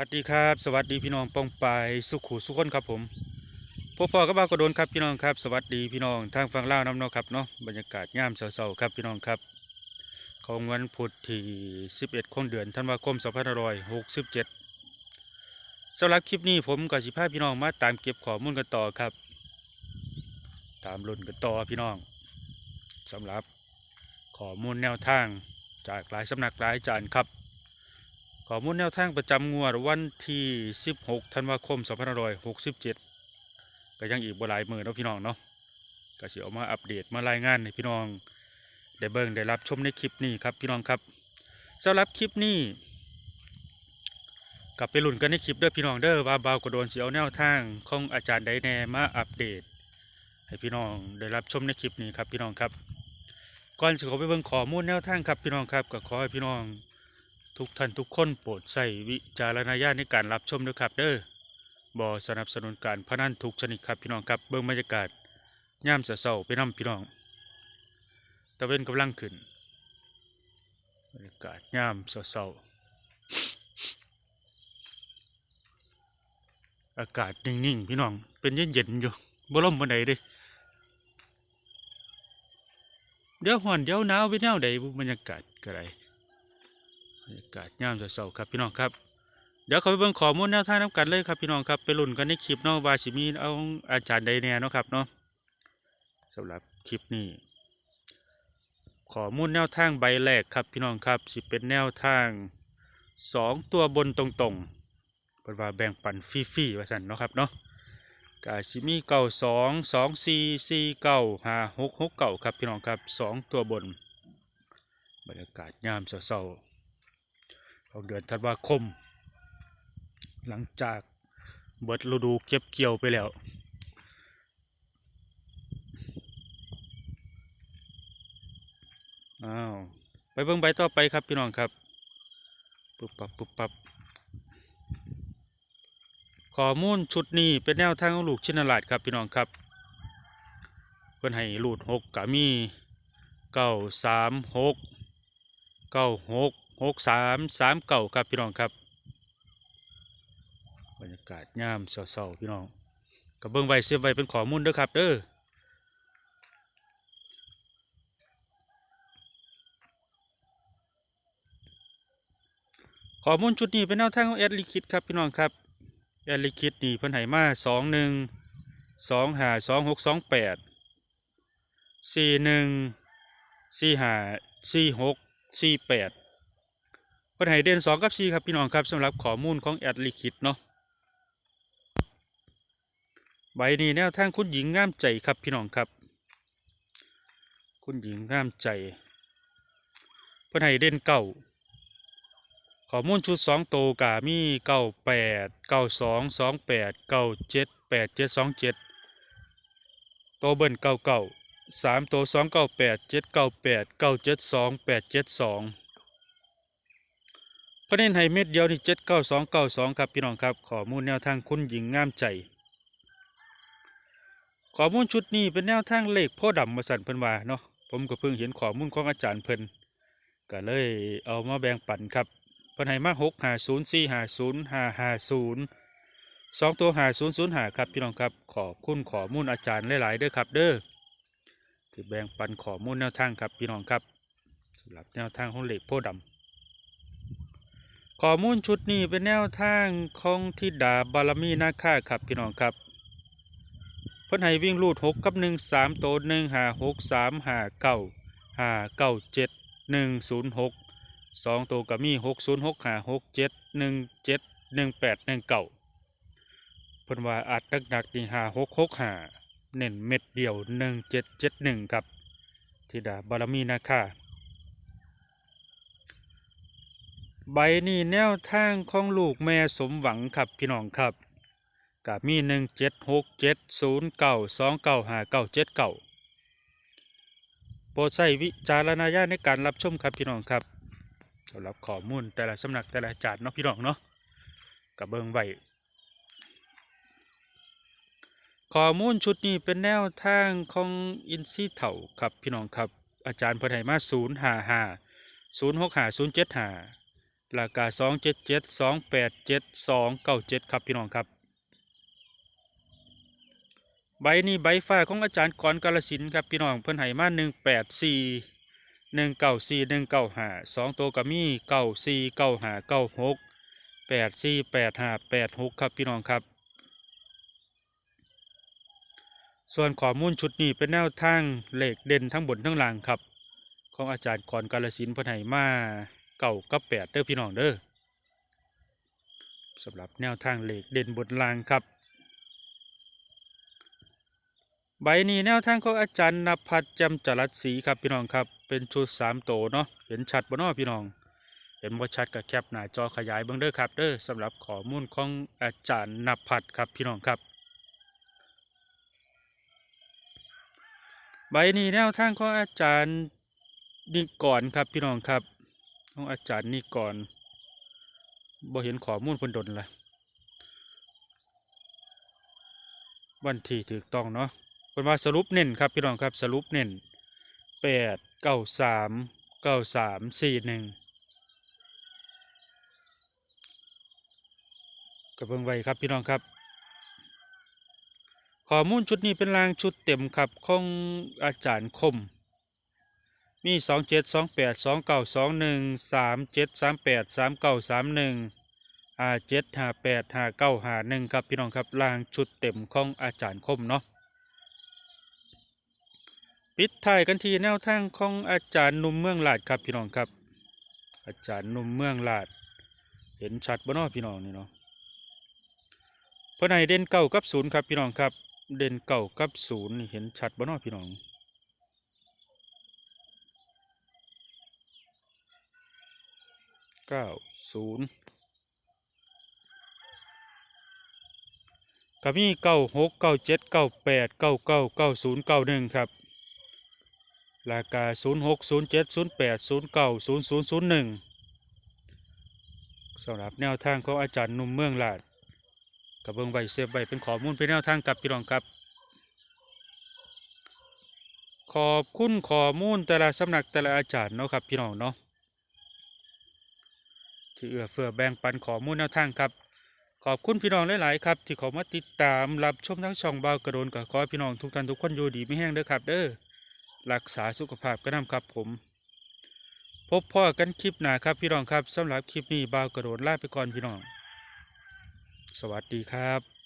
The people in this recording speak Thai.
สวัสดีครับสวัสดีพี่น้องปองปายสุขุสุขคนครับผมพวกพ่อก็บากระโดนครับพี่น้องครับ สวัสดีพี่น้องทางฝั่งล่าวน้ำเนาะครับเนาะบรรยากาศยามเช้าๆครับพี่น้องครับของวันพุธที่ 11ของเดือนธันวาคม2567สำหรับคลิปนี้ผมกับสิพาพี่น้องมาตามเก็บข้อมูลกันต่อครับ ตามรุ่นกันต่อพี่น้องสำหรับข้อมูลแนวทางจากหลายสำนักหลายจารย์ครับ ข้อมูลแนวทางประจำงวดวันที่ 16 ธันวาคม 2567 ก็ยังอีกบ่หลายมือเนาะพี่น้องเนาะก็สิเอามาอัปเดตมารายงานให้พี่น้อง ได้เบิ่งได้รับชมในคลิปนี้ครับพี่น้องครับสำหรับคลิปนี้กลับไปลุ้นกันในคลิปเด้อพี่น้องเด้อว่าบาวกระโดนสิเอาแนวทางของอาจารย์ใดแน่มาอัปเดต ให้พี่น้องได้รับชมในคลิปนี้ครับพี่น้องครับก่อนสิขาไปเบิ่งข้อมูลแนวทางครับพี่น้องครับก็ขอให้พี่น้อง ทุกท่านทุกคนโปรดใส่วิจารณญาณในการรับชมด้วยครับเด้อบ่สนับสนุนการพนันทุกชนิดครับพี่น้องครับเบิ่งบรรยากาศย่ามเสาๆไปนํพี่น้องตะเวนกำลังขึ้นบรรยากาศย่ามเสาๆอากาศนิ่งๆพี่น้องเป็นเย็นๆอยู่บ่ลมบ่ใดเด้เดี๋ยวฮ้อนเดี๋ยวหนาวเป็นแนวใดบุบรรยากาศก็ได้ รรยากาศยามเช้าครับพี่น้องครับเดี๋ยวเขาไปเบิ่งข้อมูลแนวทางน้ำกันเลยครับพี่น้องครับไปลุ้นกันในคลิปเนาะว่าสิมีเอาอาจารย์ใดแน่เนาะครับเนาะสำหรับคลิปนี้ข้อมูลแนวทางใบแรกครับพี่น้องครับสิเป็นแนวทางสองตัวบนตรงๆเป็นว่าแบ่งปันฟรีๆว่าสั่นเนาะครับเนาะกาสิมีเก้าสองสองสี่สี่เก้าห้าหกหกเก้าครับพี่น้องครับสองตัวบน บรรยากาศยามเช้าๆ ของเดือนธันวาคม หลังจากเบิดฤดูเก็บเกี่ยวไปแล้วอ้าวไปเบิ่งใบต่อไปครับพี่น้องครับปุ๊บปับปุ๊บปับข้อมูลชุดนี้เป็นแนวทางของลูกชินลาดครับพี่น้องครับ เพื่อนให้ลูดหกกะมีเก้าสามหกเก้าหก หกสามสามเก่าครับพี่น้องครับ บรรยากาศยามเศร้าๆพี่น้องกับเบิ้งไว้เสียบเป็นข้อมูลเด้อครับเด้อข้อมูลชุดนี้เป็นแนวทางของแอดลิคิดครับพี่น้องครับแอดลิคิดนี่เพิ่นให้มาสองหนึ่งสองห้าสองหกสองแปดสี่หนึ่งสี่ห้าสี่หกสี่แปด เพิ่นให้เด่นสองกับสี่ครับพี่น้องครับสำหรับข้อมูลของแอดลิคิดเนาะใบนี้แนวทางคุณหญิงงามใจครับพี่น้องครับ คุณหญิงงามใจ เพิ่นให้เด่นเก้าข้อมูลชุดสองโตกามีเก้าแปดเก้าสองสองแปดเก้าเจ็ดแปดเจ็ดสองเจ็ดโตเบิ้ลเก้าเก้าสามโตสองเก้าแปดเจ็ดเก้าแปดเก้าเจ็ดสองแปดเจ็ดสอง ประเด็นให้เม็ดเดียวนี่เจ็ดเก้าสองเก้าสองครับพี่น้องครับข้อมูลแนวทางคุณหญิงงามใจข้อมูลชุดนี้เป็นแนวทางเลขพธิ์ดำมาสั่นเพิ่นว่าเนาะผมก็เพิ่งเห็นข้อมูลของอาจารย์เพิ่นก็เลยเอามาแบ่งปันครับเพิ่นให้มาหกห้าศูนย์สี่ห้าศูนย์ห้าห้าศูนย์สองตัวห้าศูนย์ศูนย์ห้าครับพี่น้องครับขอบคุณข้อมูลอาจารย์หลายๆเด้อครับเด้อที่แบ่งปันข้อมูลแนวทางครับพี่น้องครับสำหรับแนวทางของเลขพธิ์ดำ ข้อมูลชุดนี้เป็นแนวทางของทิดาบารมีนาค่าครับพี่น้องครับ เพิ่นให้วิ่งลูดหกกับหนึ่งสามโตหนึ่งหาหกสามหาเก้าหาเก้าเจ็ดหนึ่งศูนย์หกสองโตกับมีหกศูนย์หกหาหกเจ็ดหนึ่งเจ็ดหนึ่งแปดหนึ่งเก้าเพิ่นว่าอาจนักหนักนี่หาหกหกหาเน้นเม็ดเดียวหนึ่งเจ็ดเจ็ดหนึ่งครับทิดาบารมีนาค่า ใบนี้แนวทางของลูกแม่สมหวังครับพี่น้องครับกับมีหนึ่งเจ็ดหกเจ็ดศูนย์เก้าสองเก้าห้าเก้าเจ็ดเก้าโปรดใช้วิจารณญาณในการรับชมครับพี่น้องครับสำหรับข้อมูลแต่ละสำนักแต่ละจารย์เนาะพี่น้องเนาะกับเบิงไว้ข้อมูลชุดนี้เป็นแนวทางของอินซีเถ่าครับพี่น้องครับ อาจารย์เพิ่นให้มาศูนย์ห้าห้าศูนย์หกห้าศูนย์เจ็ดห้า ราคาสองเจ็ดเจ็ดสองแปดเจ็ดสองเก้าเจ็ดครับพี่น้องครับ ใบนี้ใบฝ้าของอาจารย์กรกาลสินครับพี่น้องเพิ่นให้มาหนึ่งแปดสี่หนึ่งเก้าสี่หนึ่งเก้าห้าสองตัวก็มีเก้าสี่เก้าห้าเก้าหกแปดสี่แปดห้าแปดหกครับพี่น้องครับ ส่วนข้อมูลชุดนี้เป็นแนวทางเหลขเด่นทั้งบนทั้งล่างครับ ของอาจารย์กรกาลสินเพิ่นให้มา เก่ากับแปดเด้อพี่น้องเด้อสำหรับแนวทางเหลขเด่นบนลางครับ ใบนี้แนวทางของอาจารย์นภัสจำจรัสศรีครับพี่น้องครับ เป็นชุดสามโตเนาะเห็นชัดบ่เนาะพี่น้อง เห็นบ่าชัดก็แคปหน้าจอขยายเบิ่งเด้อครับเด้อสำหรับข้อมูลของอาจารย์นภัสครับพี่น้องครับใบนี้แนวทางของอาจารย์นิกรครับพี่น้องครับ ของอาจารย์นิกรบ่เห็นข้อมูลเพิ่นดนละวันที่ถูกต้องเนาะเพิ่นว่าสรุปเน้นครับพี่น้องครับสรุปเน้นแปดเก้าสามเก้าสามสี่หนึ่งกับเบิ่งไว้ครับพี่น้องครับข้อมูลชุดนี้เป็นรางชุดเต็มครับของอาจารย์คม มีสองเจ็ดสองแปดสองเก้าสองหนึ่งสามเจ็ดสามแปดสามเก้าสามหนึ่งห้าเจ็ดห้าแปดห้าเก้าห้าหนึ่งครับพี่น้องครับรางชุดเต็มของอาจารย์คมเนาะปิดท้ายกันที่แนวทางของอาจารย์นุ่มเมืองลาดครับพี่น้องครับ อาจารย์นุ่มเมืองลาด เห็นชัดบ่เนาะพี่น้องนี่เนาะเพราะในเด่นเก้ากับศูนย์ครับพี่น้องครับ เด่นเก้ากับศูนย์เห็นชัดบ่เนาะพี่น้อง เก้าศูนย์ก็มีเก้าหกเก้าเจ็ดเก้าแปดเก้าเก้าเก้าศูนย์เก้าหนึ่งครับราคาศูนย์หกศูนย์เจ็ดศูนย์แปดศูนย์เก้าศูนย์ศูนย์ศูนย์หนึ่งสำหรับแนวทางของอาจารย์หนุ่มเมืองลาดกับเบิ้งใบเซฟใบเป็นข้อมูลเป็นแนวทางกับพี่รองครับ ขอบคุณข้อมูลแต่ละสำนักแต่ละอาจารย์เนาะครับพี่น้องเนาะ ที่เอื้อเฟื้อแบ่งปันข้อมูลแนวทางครับ ขอบคุณพี่น้องหลาย ๆ ครับ ที่เขามาติดตามรับชมทั้งช่องเบากระโดนกับขอพี่น้องทุกท่านทุกคนอยู่ดีไม่แห้งเด้อครับ เด้อรักษาสุขภาพกันนำครับผม พบพ่อกันคลิปหน้าครับพี่น้องครับสำหรับคลิปนี้เบากระโดนลาไปก่อนพี่น้อง สวัสดีครับ